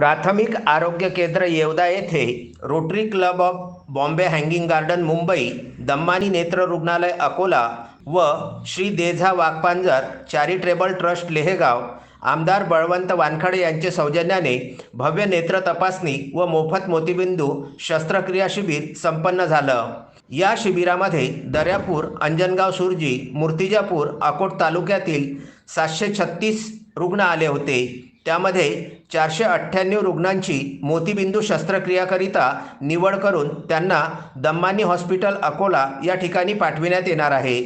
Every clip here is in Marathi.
प्राथमिक आरोग्य केंद्र येवदा येथे Rotary Club of Bombay Hanging Garden Mumbai Dammani नेत्र रुग्णालय अकोला व श्री देझा वाघपांजर चॅरिटेबल ट्रस्ट लेहेगाव आमदार बळवंत वानखडे यांचे सौजन्याने भव्य नेत्र तपासणी व मोफत मोतीबिंदू शस्त्रक्रिया शिबिर संपन्न झालं. या शिबिरामध्ये दर्यापूर अंजनगाव सुरजी मूर्तिजापूर अकोट तालुक्यातील सातशे छत्तीस रुग्ण आले होते. त्यामध्ये चारशे अठ्ठ्याण्णव रुग्णांची मोतीबिंदू शस्त्रक्रियाकरिता निवड करून त्यांना दम्मानी हॉस्पिटल अकोला या ठिकाणी पाठविण्यात येणार आहे.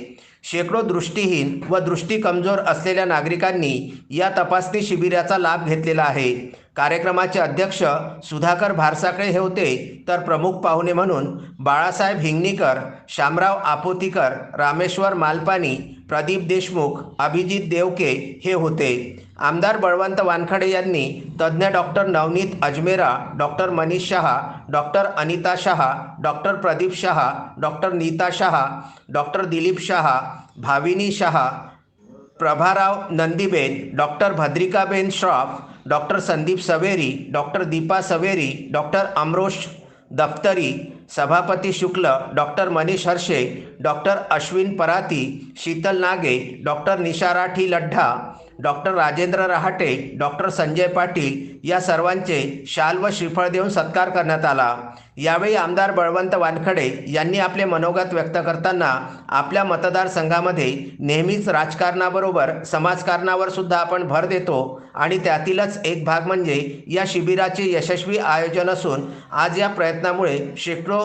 शेकडो दृष्टीहीन व दृष्टी कमजोर असलेल्या नागरिकांनी या तपासणी शिबिराचा लाभ घेतलेला आहे. कार्यक्रमाचे अध्यक्ष सुधाकर भारसाकळे हे होते. तर प्रमुख पाहुणे म्हणून बाळासाहेब हिंगणीकर शामराव आपोतीकर रामेश्वर मालपानी प्रदीप देशमुख अभिजित देवके हे होते. आमदार बळवंत वानखडे यांनी तज्ज्ञ doctor Navneet Ajmera doctor Manish Shah doctor Anita Shah doctor Pradeep Shah doctor Nita Shah doctor Dilip Shah Bhavini Shah Prabharao Nandiben doctor Bhadrikaben Shroff doctor Sandeep Saveri doctor Deepa Saveri doctor Amrosh Daftari सभापती Shukla doctor Manish Harshe doctor Ashwin Parati Sheetal Nage doctor Nisha Rathi Laddha doctor Rajendra Rahate doctor Sanjay Patil या सर्वांचे शाल व श्रीफळ देऊन सत्कार करण्यात आला. यावेळी आमदार बळवंत वानखडे यांनी आपले मनोगत व्यक्त करताना आपल्या मतदारसंघामध्ये नेहमीच राजकारणाबरोबर समाजकारणावर सुद्धा आपण भर देतो आणि त्यातीलच एक भाग म्हणजे या शिबिराचे यशस्वी आयोजन असून आज या प्रयत्नामुळे शेकडो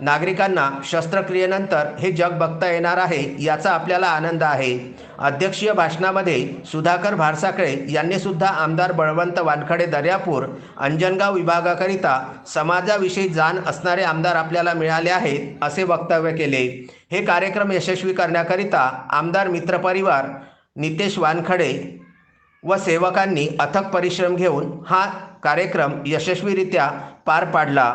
नागरिकांना शस्त्रक्रियेनंतर हे जग बघता येणार आहे याचा आपल्याला आनंद आहे. अध्यक्षीय भाषणामध्ये सुधाकर भारसाकळे यांनी सुद्धा आमदार बळवंत वानखडे दर्यापूर अंजनगाव विभागाकरिता समाजाविषयी जाण असणारे आमदार आपल्याला मिळाले आहेत असे वक्तव्य केले. हे कार्यक्रम यशस्वी करण्याकरिता आमदार मित्रपरिवार नितेश वानखडे व सेवकांनी अथक परिश्रम घेऊन हा कार्यक्रम यशस्वीरित्या पार पाडला.